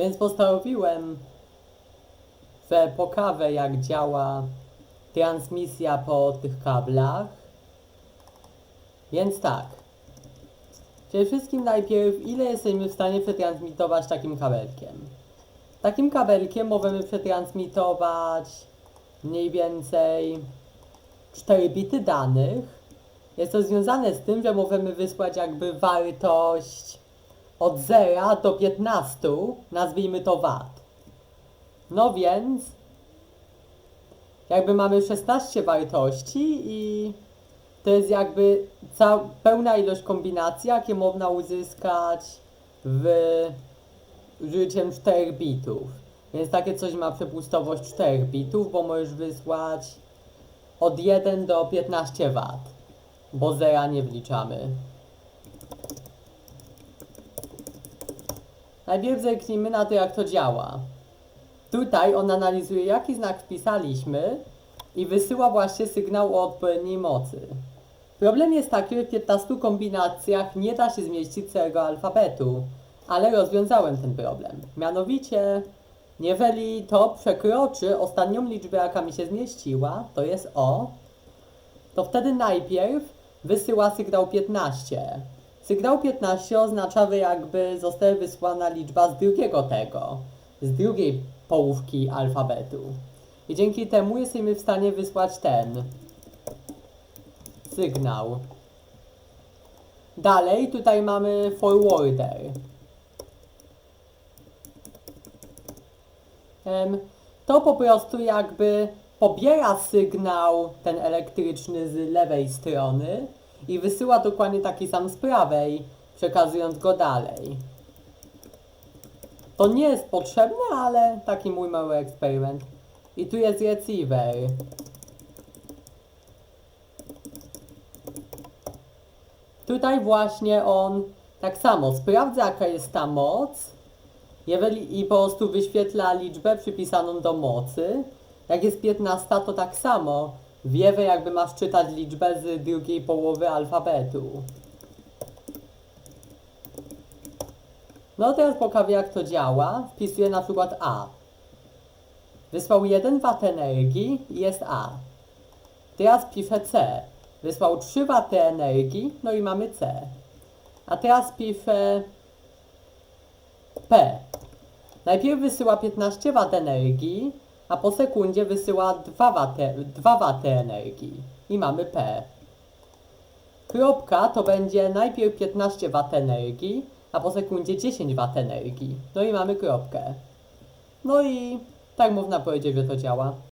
Więc postanowiłem, że pokażę jak działa transmisja po tych kablach. Więc tak. Przede wszystkim najpierw, ile jesteśmy w stanie przetransmitować takim kabelkiem? Takim kabelkiem możemy przetransmitować mniej więcej 4 bity danych. Jest to związane z tym, że możemy wysłać jakby wartość od 0 do 15, nazwijmy to wat. No więc, jakby mamy 16 wartości i to jest jakby cał, pełna ilość kombinacji, jakie można uzyskać w użyciem 4 bitów. Więc takie coś ma przepustowość 4 bitów, bo możesz wysłać od 1 do 15 W, bo zera nie wliczamy. Najpierw zerknijmy na to, jak to działa. Tutaj on analizuje, jaki znak wpisaliśmy i wysyła właśnie sygnał o odpowiedniej mocy. Problem jest taki, że w 15 kombinacjach nie da się zmieścić całego alfabetu, ale rozwiązałem ten problem. Mianowicie, jeżeli to przekroczy ostatnią liczbę, jaka mi się zmieściła, to jest O, to wtedy najpierw wysyła sygnał 15. Sygnał 15 oznacza, że jakby została wysłana liczba z drugiego tego, z drugiej połówki alfabetu. I dzięki temu jesteśmy w stanie wysłać ten sygnał. Dalej tutaj mamy forwarder. To po prostu jakby pobiera sygnał ten elektryczny z lewej strony i wysyła dokładnie taki sam z prawej, przekazując go dalej. To nie jest potrzebne, ale taki mój mały eksperyment. I tu jest receiver. Tutaj właśnie on tak samo sprawdza jaka jest ta moc jeżeli i po prostu wyświetla liczbę przypisaną do mocy. Jak jest 15, to tak samo. Wie, że jakby masz czytać liczbę z drugiej połowy alfabetu. No teraz pokażę jak to działa. Wpisuję na przykład A. Wysłał 1 W energii i jest A. Teraz piszę C. Wysłał 3 W energii, no i mamy C. A teraz piszę P. Najpierw wysyła 15 W energii, a po sekundzie wysyła 2 W, 2 W energii. I mamy P. Kropka to będzie najpierw 15 W energii, a po sekundzie 10 W energii. No i mamy kropkę. No i tak można powiedzieć, że to działa.